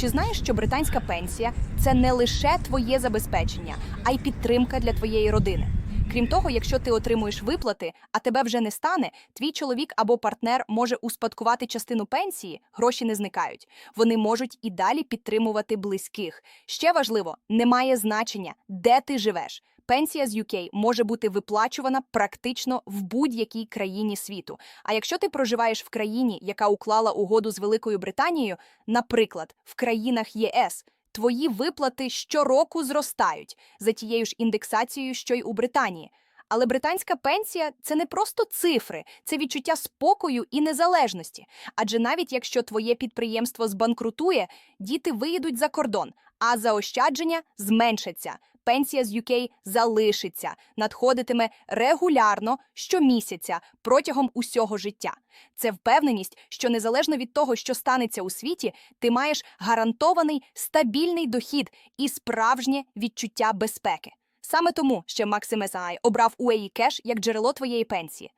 Чи знаєш, що британська пенсія це не лише твоє забезпечення, а й підтримка для твоєї родини? Крім того, якщо ти отримуєш виплати, а тебе вже не стане, твій чоловік або партнер може успадкувати частину пенсії, гроші не зникають. Вони можуть і далі підтримувати близьких. Ще важливо, немає значення, де ти живеш. Пенсія з UK може бути виплачувана практично в будь-якій країні світу. А якщо ти проживаєш в країні, яка уклала угоду з Великою Британією, наприклад, в країнах ЄС, твої виплати щороку зростають за тією ж індексацією, що й у Британії. Але британська пенсія це не просто цифри, це відчуття спокою і незалежності. Адже навіть якщо твоє підприємство збанкрутує, діти виїдуть за кордон, а заощадження зменшаться. Пенсія з UK залишиться, надходитиме регулярно щомісяця протягом усього життя. Це впевненість, що незалежно від того, що станеться у світі, ти маєш гарантований стабільний дохід і справжнє відчуття безпеки. Саме тому ще Максим SI обрав UAE Cash як джерело твоєї пенсії.